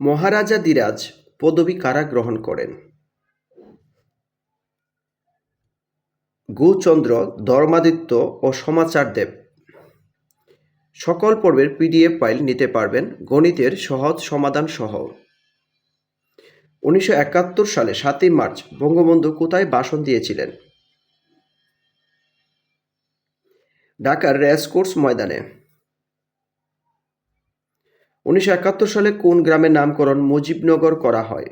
মহারাজা দিরাজ পদবী কারা গ্রহণ করেন। গুচন্দ্র, ধর্মাদিত্য ও সমাচারদেব সকল পর্বের পিডিএফ ফাইল নিতে পারবেন গণিতের সহজ সমাধান সহ। উনিশশো একাত্তর সালে সাতই মার্চ বঙ্গবন্ধু কোথায় ভাষণ দিয়েছিলেন? ঢাকার রেসকোর্স ময়দানে। উনিশশো একাত্তর সালে কোন গ্রামের নামকরণ মুজিবনগর করা হয়?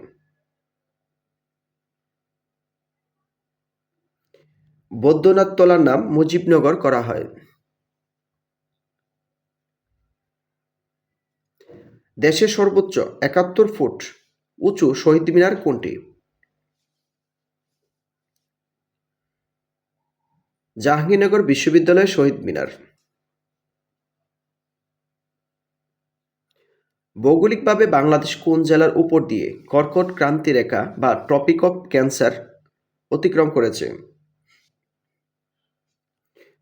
বৈদ্যনাথ তলার নাম মুজিবনগর করা হয়। দেশের সর্বোচ্চ একাত্তর ফুট উঁচু শহীদ মিনার কোনটি? জাহাঙ্গীরনগর বিশ্ববিদ্যালয় শহীদ মিনার। ভৌগোলিকভাবে বাংলাদেশ কোন জেলার উপর দিয়ে কর্কট ক্রান্তি রেখা বা ট্রপিক অফ ক্যান্সার অতিক্রম করেছে?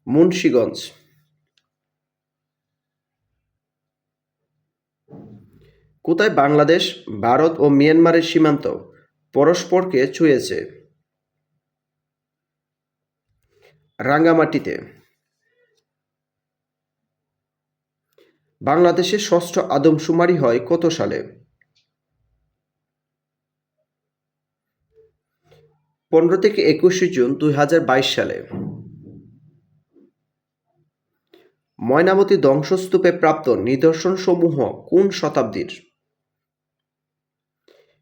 মুন্সীগঞ্জ। কোথায় বাংলাদেশ, ভারত ও মিয়ানমারের সীমান্ত পরস্পরকে ছুঁয়েছে? রাঙ্গামাটিতে। বাংলাদেশের ষষ্ঠ আদমশুমারি হয় কত সালে? পনেরো থেকে একুশে জুন দুই হাজার বাইশ সালে। ময়নামতি ধ্বংসস্তূপে প্রাপ্ত নিদর্শনসমূহ কোন শতাব্দীর?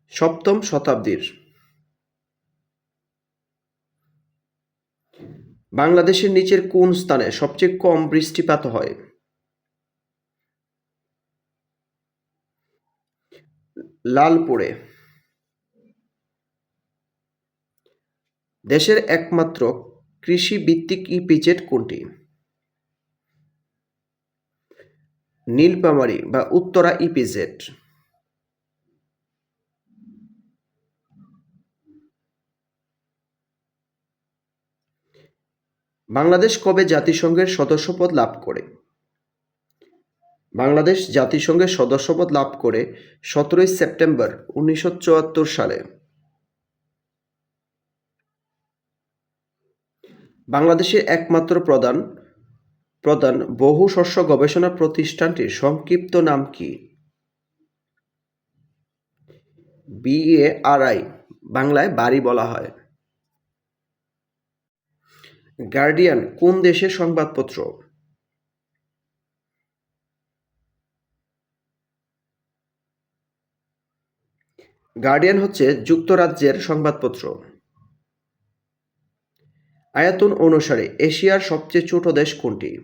সপ্তম শতাব্দীর। বাংলাদেশের নিচের কোন স্থানে সবচেয়ে কম বৃষ্টিপাত হয়? লালপুরে। দেশের একমাত্র কৃষি ভিত্তিক ইপিজেড কোনটি? নীলপামারি বা উত্তরা ইপিজেড বাংলাদেশ কবে জাতিসংঘের সদস্যপদ লাভ করে? বাংলাদেশ জাতিসংঘের সদস্যপদ লাভ করে সতেরোই সেপ্টেম্বর উনিশশো চুয়াত্তর সালে। বাংলাদেশের একমাত্র প্রধান প্রধান বহু শস্য গবেষণা প্রতিষ্ঠানটির সংক্ষিপ্ত নাম কি? বিএআরআই বাংলায় বাড়ি বলা হয়। গার্ডিয়ান কোন দেশের সংবাদপত্র? গার্ডিয়ান হচ্ছে যুক্তরাজ্যের সংবাদপত্র। আয়তন অনুসারে এশিয়ার সবচেয়ে ছোট দেশ কোনটি?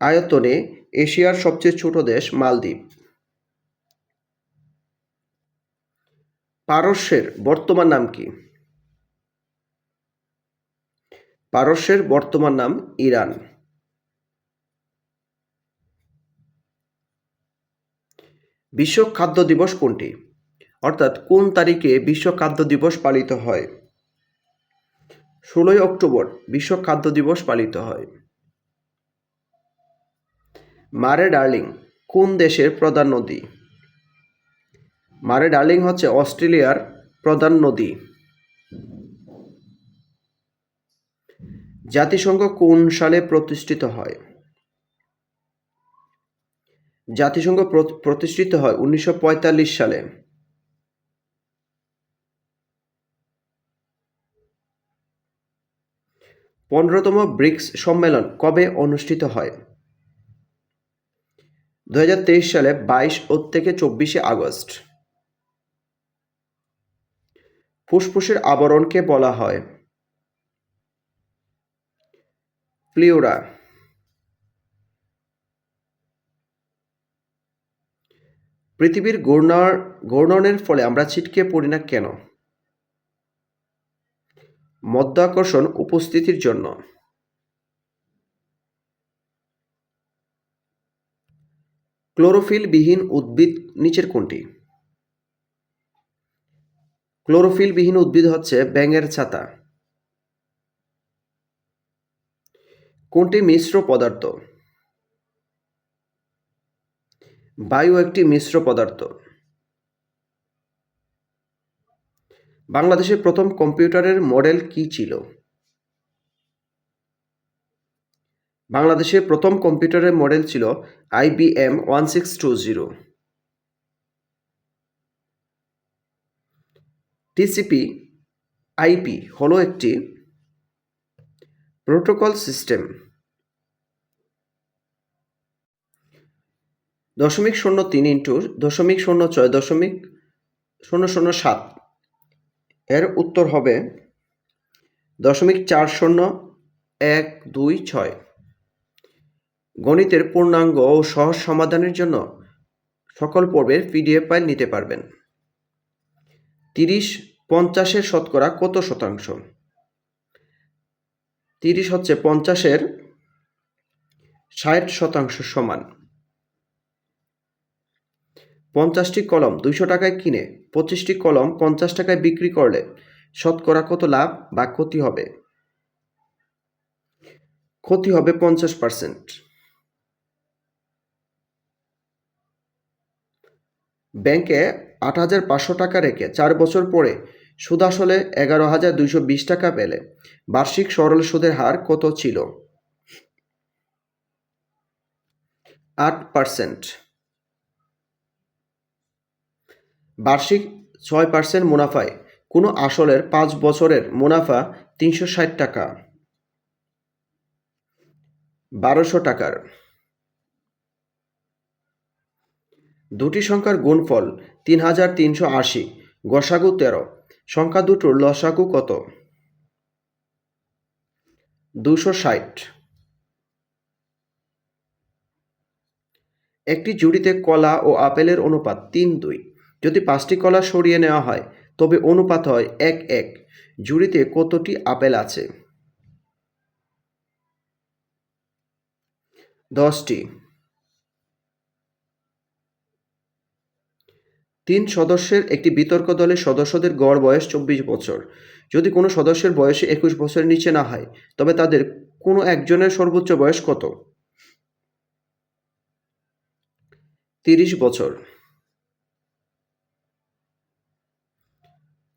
আয়তনে এশিয়ার সবচেয়ে ছোট দেশ মালদ্বীপ। পারস্যের বর্তমান নাম কি? পারস্যের বর্তমান নাম ইরান। বিশ্ব খাদ্য দিবস কোনটি? অর্থাৎ কোন তারিখে বিশ্ব খাদ্য দিবস পালিত হয়? ষোলোই অক্টোবর বিশ্ব খাদ্য দিবস পালিত হয়। মারে ডার্লিং, কোন দেশের প্রধান নদী? মারে ডার্লিং হচ্ছে অস্ট্রেলিয়ার প্রধান নদী। জাতিসংঘ কোন সালে প্রতিষ্ঠিত হয়? জাতিসংঘ প্রতিষ্ঠিত হয় উনিশশো পঁয়তাল্লিশ সালে। পনেরোতম ব্রিক্স সম্মেলন কবে অনুষ্ঠিত হয়? দু হাজার তেইশ সালে বাইশ ও থেকে চব্বিশে আগস্ট। ফুসফুসের আবরণকে বলা হয়। প্লিওরা পৃথিবীর ঘূর্ণার ঘূর্ণনের ফলে আমরা ছিটকে পড়ি না কেন? মধ্যাকর্ষণ উপস্থিতির জন্য। ক্লোরোফিলবিহীন উদ্ভিদ নিচের কোনটি? ক্লোরোফিলবিহীন উদ্ভিদ হচ্ছে ব্যাঙের ছাতা। কোনটি মিশ্র পদার্থ? বায়ু একটি মিশ্র পদার্থ। বাংলাদেশের প্রথম কম্পিউটারের মডেল কি ছিল? বাংলাদেশের প্রথম কম্পিউটারের মডেল ছিল IBM one six two zero. TCP IP হলো একটি প্রোটোকল সিস্টেম। দশমিক শূন্য তিন ইন্টুর দশমিক শূন্য ছয় দশমিক শূন্য শূন্য সাত এর উত্তর হবে দশমিক চার শূন্য এক দুই ছয়। গণিতের পূর্ণাঙ্গ ও সহজ সমাধানের জন্য সকল পর্বের পিডিএফ ফাইল নিতে পারবেন। তিরিশ পঞ্চাশের শতকরা কত শতাংশ? তিরিশ হচ্ছে পঞ্চাশের ষাট শতাংশ সমান। পঞ্চাশটি কলম দুইশো টাকায় কিনে, পঁচিশটি কলম পঞ্চাশ টাকায় বিক্রি করলে শতকরা কত লাভ বা ক্ষতি হবে? ক্ষতি হবে পঞ্চাশ পার্সেন্ট ব্যাংকে আট হাজার পাঁচশো টাকা রেখে চার বছর পরে সুদ আসলে এগারো হাজার দুইশো বিশ টাকা পেলে বার্ষিক সরল সুদের হার কত ছিল? আট পার্সেন্ট বার্ষিক ছয় পার্সেন্ট মুনাফায়। কোনো আসলের পাঁচ বছরের মুনাফা তিনশো ষাট টাকা। বারোশো টাকার। দুটি সংখ্যার গুণফল তিন হাজার তিনশো আশি, গসাগু তেরো। সংখ্যা দুটোর লসাগু কত? দুশো ষাট। একটি জুড়িতে কলা ও আপেলের অনুপাত তিন দুই। যদি পাঁচটি কলা সরিয়ে নেওয়া হয়, তবে অনুপাত হয় এক এক। জুড়িতে কতটি আপেল আছে? দশটি। তিন সদস্যের একটি বিতর্ক দলের সদস্যদের গড় বয়স চব্বিশ বছর। যদি কোনো সদস্যের বয়সে একুশ বছরের নিচে না হয়, তবে তাদের কোনো একজনের সর্বোচ্চ বয়স কত? তিরিশ বছর।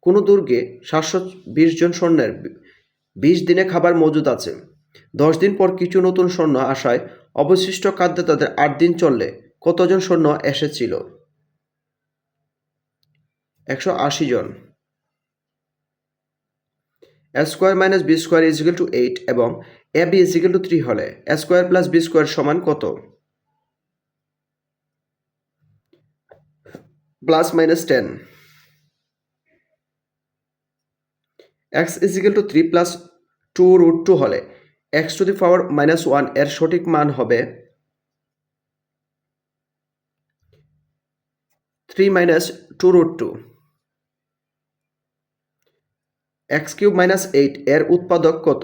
কোনো দুর্গে সাতশো বিশ জন সৈন্যের বিশ দিনে খাবার মজুদ আছে। দশ দিন পর কিছু নতুন সৈন্য আসায় অবশিষ্ট খাদ্যে তাদের আট দিন চললে কতজন সৈন্য এসেছিল? একশো আশি জন। A square minus B square equal two eight এবং A B equal two three হলে A square plus B square সমান কত? Plus minus ten. X equal two three plus two root two হলে X to the power minus ওয়ানের সঠিক মান হবে three minus two root two. X cube minus eight এর উৎপাদক কত?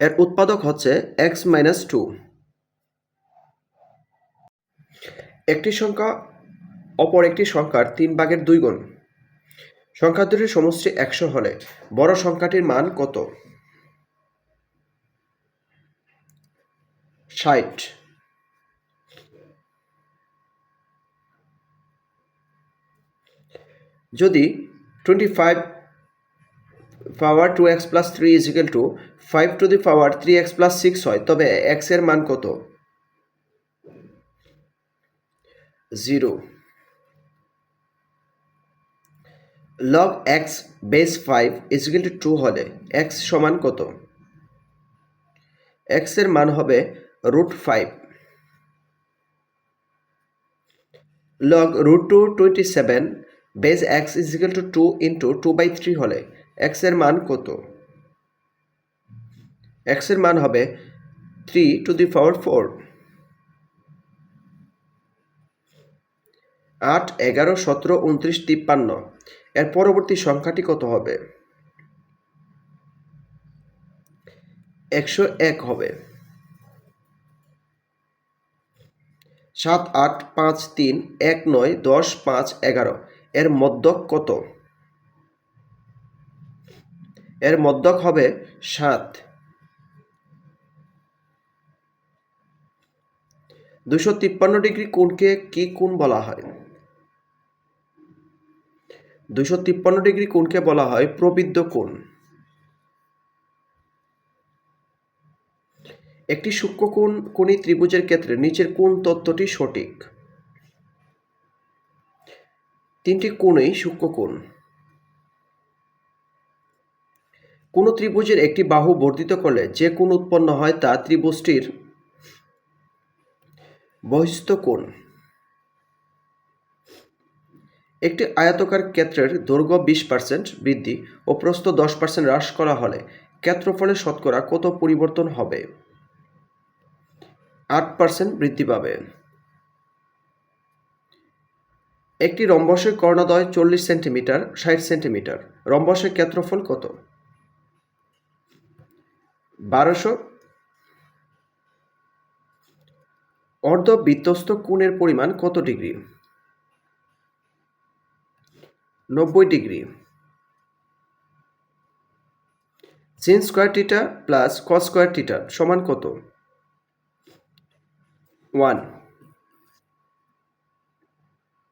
এর উৎপাদক হচ্ছে এক্স মাইনাস টু। একটি সংখ্যা অপর একটি সংখ্যার তিন ভাগের দুই গুণ। সংখ্যা দুটির সমষ্টি একশো হলে বড় সংখ্যাটির মান কত? ষাট। যদি twenty five power two X plus three equal two five two the power three X plus six হয়, তবে এক্সের মান কত? Zero log X base five equal two two হলে এক্স সমান কত? এক্সের মান হবে root five log root two twenty seven base X equal two two into two by three হলে এক্সের মান কত? এক্সের মান হবে three two the power four আট, এগারো, সতেরো উনত্রিশ তিপ্পান্ন। এর পরবর্তী সংখ্যাটি কত হবে? একশো এক হবে। সাত আট পাঁচ তিন এক নয় দশ পাঁচ এগারো। এর মধ্যক কত? এর মধ্যক হবে সাত। দুশো তিপ্পান্ন ডিগ্রি কোণকে কি কোণ বলা হয়? দুইশো তিপ্পান্ন ডিগ্রি কোণকে বলা হয় প্রবৃদ্ধ কোণ। একটি সূক্ষ্মকোণ কোণী ত্রিভুজের ক্ষেত্রে নিচের কোন তত্ত্বটি সঠিক। তিনটি কোণেই সূক্ষ্মকোণ কোনো ত্রিভুজের একটি বাহু বর্ধিত করলে যে কোণ উৎপন্ন হয় তা ত্রিভুজটির বহিস্থ কোণ। একটি আয়তকার ক্ষেত্রের দৈর্ঘ্য বিশ পার্সেন্ট বৃদ্ধি ও প্রস্থ দশ পার্সেন্ট হ্রাস করা হলে ক্ষেত্রফলের শতকরা কত পরিবর্তন হবে? আট পার্সেন্ট বৃদ্ধি পাবে। একটি রম্বসের কর্ণদয় চল্লিশ সেন্টিমিটার, ষাট সেন্টিমিটার। রম্বসের ক্ষেত্রফল কত? বারোশো। অর্ধ বৃত্তস্থ কোণের পরিমাণ কত ডিগ্রি? নব্বই degree. Sin square theta plus cos square theta সমান কত? ওয়ান